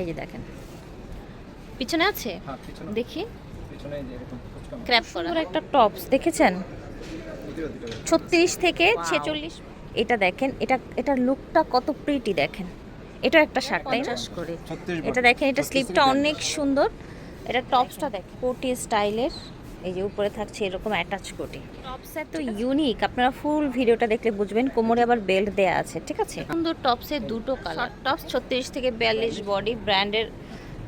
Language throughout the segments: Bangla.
এই যে দেখেন। পিছনে আছে? হ্যাঁ দেখি। পিছনে এই যে এরকম কুচকানো ক্র্যাপ করা। একটা টপস দেখেছেন? ছত্রিশ থেকে ছেচল্লিশ। এটা দেখেন এটা এটার লুকটা কত প্রিটি দেখেন। এটা একটা শার্ট তাই না? করে। এটা দেখেন এটা স্লিপটা অনেক সুন্দর। এটা টপসটা দেখেন। কোটি স্টাইলের এই যে উপরে থাকছে এরকম অ্যাটাচ কোটি টপস এত ইউনিক আপনারা ফুল ভিডিওটা দেখলে বুঝবেন কোমরে আবার বেল্ট দেয়া আছে ঠিক আছে? সুন্দর টপসের দুটো কালার টপস ছত্রিশ থেকে বিয়াল্লিশ বডি ব্র্যান্ডের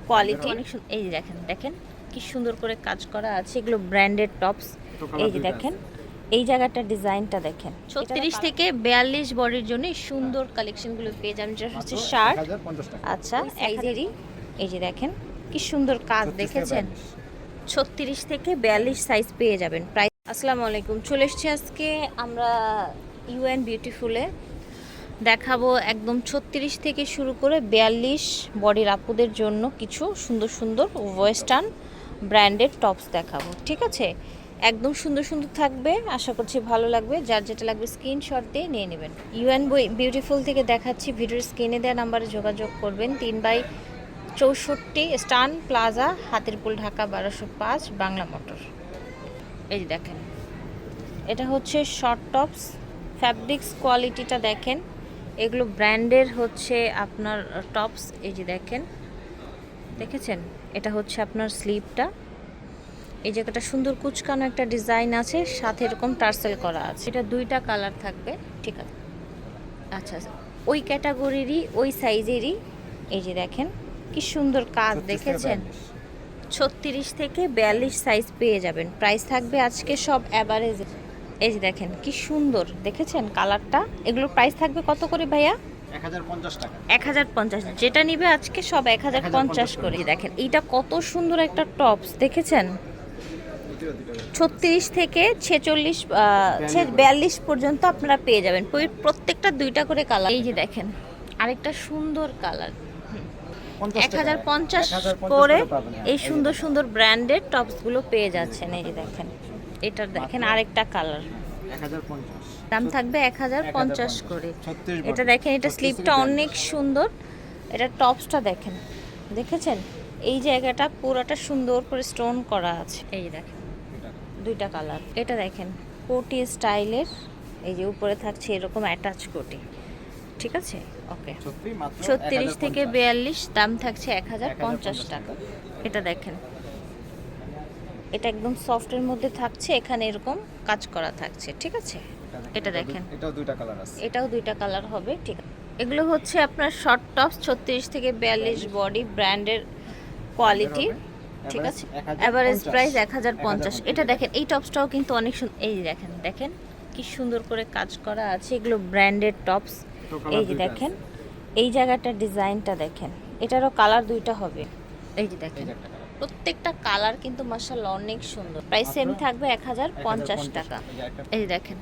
কোয়ালিটি অনেক এই যে দেখেন দেখেন কি সুন্দর করে কাজ করা আছে। এগুলো ব্র্যান্ডেড টপস এই যে দেখেন এই জায়গাটার ডিজাইনটা দেখেন। ছত্রিশ থেকে বিয়াল্লিশ বডির জন্য সুন্দর কালেকশনগুলো পেয়ে যাবেন। যেটা হচ্ছে শার্ট 1050 টাকা। আচ্ছা এই যে দেখেন কি সুন্দর কাজ দেখেছেন? 42 ছত্রিশ থেকে বিয়াল্লিশ সাইজ পেয়ে যাবেন। প্রায় আসসালামু আলাইকুম। চলে এসেছি আজকে আমরা ইউএন বিউটিফুলে দেখাবো একদম ছত্রিশ থেকে শুরু করে বিয়াল্লিশ বডির আপুদের জন্য কিছু সুন্দর সুন্দর ওয়েস্টার্ন ব্র্যান্ডেড টপস দেখাবো, ঠিক আছে? একদম সুন্দর সুন্দর থাকবে, আশা করছি ভালো লাগবে। যার যেটা লাগবে স্ক্রিনশট দিয়ে নিয়ে নেবেন। ইউএন বিউটিফুল থেকে দেখাচ্ছি, ভিডিওর স্ক্রিনে দেওয়া নাম্বারে যোগাযোগ করবেন। তিন বাই চৌষট্টি স্টান প্লাজা, হাতিরপুল ঢাকা বারোশো পাঁচ, বাংলা মোটর। এই যে দেখেন, এটা হচ্ছে শর্ট টপস। ফ্যাব্রিক্স কোয়ালিটিটা দেখেন, এগুলো ব্র্যান্ডের হচ্ছে আপনার টপস, এই যে দেখেন। দেখেছেন? এটা হচ্ছে আপনার স্লিপটা। এই জায়গাটা সুন্দর কুচকানো একটা ডিজাইন আছে, সাথে এরকম টার্সেল করা আছে। এটা দুইটা কালার থাকবে, ঠিক আছে? আচ্ছা আচ্ছা। ওই ক্যাটাগরিরই, ওই সাইজেরই, এই যে দেখেন। কি সুন্দর কাজ দেখেছেন? ছত্রিশ থেকে বিয়াল্লিশ সাইজ পেয়ে যাবেন। প্রাইস থাকবে আজকে সব অ্যাভারেজ এই যে দেখেন কি সুন্দর। দেখেছেন কালারটা এগুলোর প্রাইস থাকবে কত করে ভাইয়া? 1050 টাকা। এক হাজার পঞ্চাশ। যেটা নিবে আজকে সব এক হাজার পঞ্চাশ করে। দেখেন এইটা কত সুন্দর একটা টপস দেখেছেন? ছত্রিশ থেকে ছেচল্লিশ বিয়াল্লিশ পর্যন্ত। আপনারা পেয়ে যাবেন। প্রত্যেকটা দুইটা করে কালার এই যে দেখেন আরেকটা সুন্দর কালার 50 এক হাজার পঞ্চাশ 1050 করে এই সুন্দর সুন্দর ব্র্যান্ডেড টপসগুলো পেয়ে যাচ্ছেন এই যে দেখেন। এটার দেখেন আরেকটা কালার। দাম থাকবে এক হাজার পঞ্চাশ করে। এটা দেখেন এটা স্লিপটা অনেক সুন্দর। এটা টপসটা দেখেন। দেখেছেন? এই জায়গাটা পুরোটা সুন্দর করে স্টোন করা আছে। এই দেখেন দুইটা কালার। এটা দেখেন কোটি স্টাইলের। এই যে উপরে থাকছে এরকম অ্যাটাচ কোটি। ঠিক আছে? ওকে ছত্রিশ থেকে বিয়াল্লিশ দাম থাকছে এক হাজার পঞ্চাশ টাকা। এটা দেখেন। এটা একদম সফটের মধ্যে থাকছে এখানে এরকম কাজ করা থাকছে ঠিক আছে? এটা দেখেন এটাও দুইটা কালার আছে। এটাও দুইটা কালার হবে ঠিক আছে? এগুলো হচ্ছে আপনার শর্ট টপস ছত্রিশ থেকে বিয়াল্লিশ বডি ব্র্যান্ডের কোয়ালিটি ঠিক আছে? অ্যাভারেজ প্রাইস এক হাজার পঞ্চাশ। এটা দেখেন এই টপসটাও কিন্তু অনেক সুন্দর এই দেখেন দেখেন কি সুন্দর করে কাজ করা আছে। এগুলো ব্র্যান্ডেড টপস এই যে দেখেন এই জায়গাটার ডিজাইনটা দেখেন এটারও কালার দুইটা হবে। এই যে দেখেন প্রত্যেকটা কালার কিন্তু মাসাল্লাহ অনেক সুন্দর। প্রাইস সেম থাকবে এক হাজার পঞ্চাশ টাকা। এই দেখেন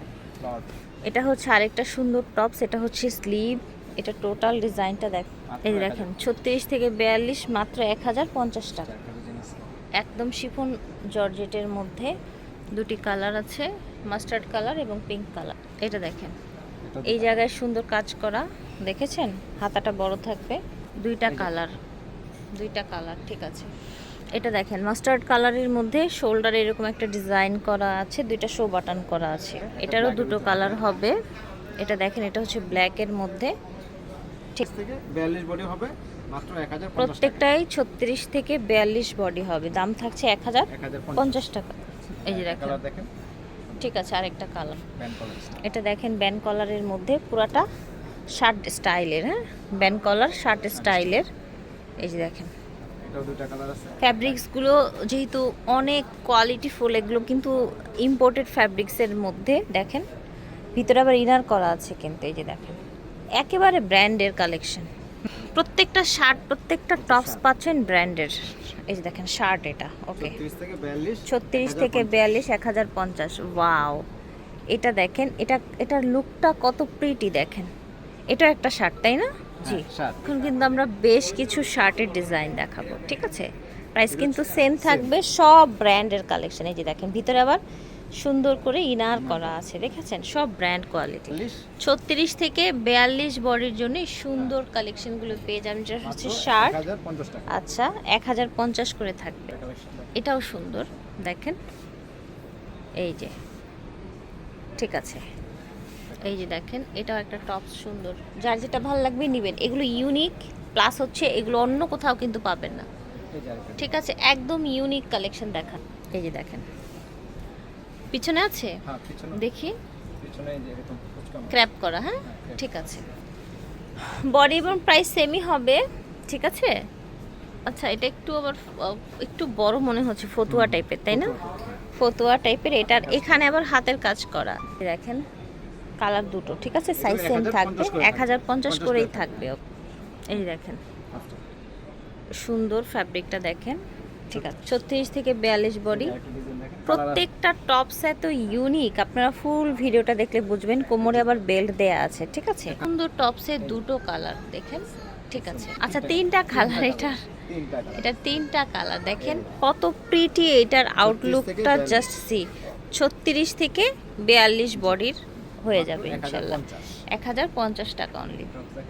এটা হচ্ছে আরেকটা সুন্দর টপস এটা হচ্ছে স্লিভ এটা টোটাল ডিজাইনটা দেখ এই যে দেখেন ছত্রিশ থেকে বিয়াল্লিশ মাত্র এক হাজার পঞ্চাশ টাকা। একদম শিফন জর্জেটের মধ্যে দুটি কালার আছে মাস্টার্ড কালার এবং পিঙ্ক কালার। এটা দেখেন এই জায়গায় সুন্দর কাজ করা দেখেছেন? হাতাটা বড় থাকবে। দুইটা কালার। দুইটা কালার ঠিক আছে। এটা দেখেন মাস্টার্ড কালারের মধ্যে শোল্ডারে এরকম একটা ডিজাইন করা আছে দুইটা শো বাটন করা আছে। এটারও দুটো কালার হবে। এটা দেখেন এটা হচ্ছে ব্ল্যাকের মধ্যে। ঠিক। থেকে 42 বডি হবে মাত্র 1050 প্রত্যেকটাই ছত্রিশ থেকে বিয়াল্লিশ বডি হবে। দাম থাকছে এক হাজার 1050 পঞ্চাশ। টাকা। এই যে কালার দেখেন। ঠিক আছে আরেকটা কালার কালার এটা দেখেন ব্যান কলারের মধ্যে পুরাটা শার্ট স্টাইলের হ্যাঁ? ব্যান কলার শার্ট স্টাইলের এই যে দেখেন। ফ্যাব্রিক্সগুলো যেহেতু অনেক কোয়ালিটিফুল এগুলো কিন্তু ইম্পোর্টেড ফ্যাব্রিক্সের মধ্যে দেখেন। ভিতরে আবার ইনার করা আছে কিন্তু এই যে দেখেন। একেবারে ব্র্যান্ডের কালেকশন প্রত্যেকটা শার্ট প্রত্যেকটা টপস পাচ্ছেন ব্র্যান্ডের। এই যে দেখেন শার্ট এটা ওকে। 36 থেকে 42 ছত্রিশ থেকে বিয়াল্লিশ এক হাজার পঞ্চাশ। ওয়াও। এটা দেখেন এটা এটার লুকটা কত প্রিটি দেখেন। এটা একটা শার্ট তাই না? জি। এখন কিন্তু আমরা বেশ কিছু শার্টের ডিজাইন দেখাবো ঠিক আছে? প্রাইস কিন্তু সেম থাকবে সব ব্র্যান্ডের কালেকশন এই যে দেখেন ভিতরে আবার সুন্দর করে ইনার করা আছে দেখেছেন? সব ব্র্যান্ড কোয়ালিটি ছত্রিশ থেকে বিয়াল্লিশ বডির জন্য সুন্দর কালেকশনগুলো পেয়ে যাবেন যেটা হচ্ছে শার্ট। আচ্ছা এক হাজার পঞ্চাশ করে থাকবে। এটাও সুন্দর দেখেন। এই যে ঠিক আছে। এই যে দেখেন এটাও একটা টপ সুন্দর। যার যেটা ভালো লাগবে নেবেন। এগুলো ইউনিক প্লাস হচ্ছে এগুলো অন্য কোথাও কিন্তু পাবেন না। ঠিক আছে একদম ইউনিক কালেকশন দেখান। এই যে দেখেন। পিছনে আছে? হ্যাঁ দেখি। ক্র্যাপ করা হ্যাঁ? হ্যাঁ, ঠিক আছে। বডি এবং প্রাইস সেমই হবে ঠিক আছে? আচ্ছা এটা একটু আবার একটু বড় মনে হচ্ছে ফতুয়া টাইপের তাই না? ফতুয়া। টাইপের এটার এখানে আবার হাতের কাজ করা। দেখেন কালার দুটো ঠিক আছে? সাইজ সেম থাকবে এক হাজার পঞ্চাশ করেই করে থাকবে। এই দেখেন। আচ্ছা। সুন্দর ফ্যাব্রিকটা দেখেন ঠিক আছে? ছত্রিশ থেকে বিয়াল্লিশ বডি একটা। প্রত্যেকটা টপস এত ইউনিক আপনারা ফুল ভিডিওটা দেখলে বুঝবেন কোমরে আবার বেল্ট দেয়া আছে ঠিক আছে? সুন্দর টপসের দুটো কালার দেখেন? ঠিক আছে। আচ্ছা তিনটা কালার এটা এটা তিনটা কালার দেখেন? কত প্রিটি এটার আউটলুকটা 42 জাস্ট সি ছত্রিশ থেকে বিয়াল্লিশ বডির হয়ে যাবে ইনশাল্লাহ। 1050 এক হাজার পঞ্চাশ টাকা অনলি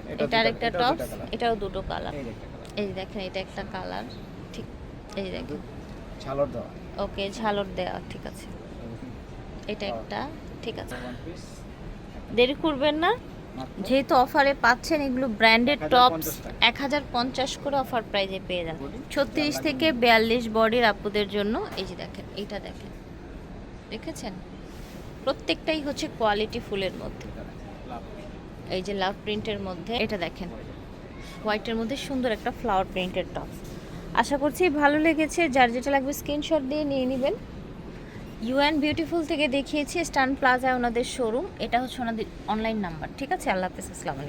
এটা এটা আরেকটা দুটা- টপ এটাও দুটো কালার এই একটা দেখেন এটা একটা কালার ঠিক এই দেখেন। ঝালর দেওয়া। ওকে ঝালর দেওয়া ঠিক আছে। এটা একটা ঠিক আছে। দেরি করবেন না। যেহেতু অফারে পাচ্ছেন এগুলো ব্র্যান্ডেড টপস এক হাজার পঞ্চাশ করে অফার প্রাইজে পেয়ে যান ছত্রিশ থেকে বিয়াল্লিশ বডির আপুদের জন্য এই যে দেখেন এইটা দেখেন। দেখেছেন? প্রত্যেকটাই হচ্ছে কোয়ালিটি ফুলের মধ্যে। এই যে লাভ প্রিন্টের মধ্যে এটা দেখেন। হোয়াইটের মধ্যে সুন্দর একটা ফ্লাওয়ার প্রিন্টের টপ আশা করছি ভালো লেগেছে। যার যেটা লাগবে স্ক্রিনশট দিয়ে নিয়ে নেবেন। ইউএন বিউটিফুল থেকে দেখিয়েছি স্টান প্লাজায় ওনাদের শোরুম এটা হচ্ছে ওনাদের অনলাইন নাম্বার ঠিক আছে? আল্লাহ হাফিজ, আসসালামু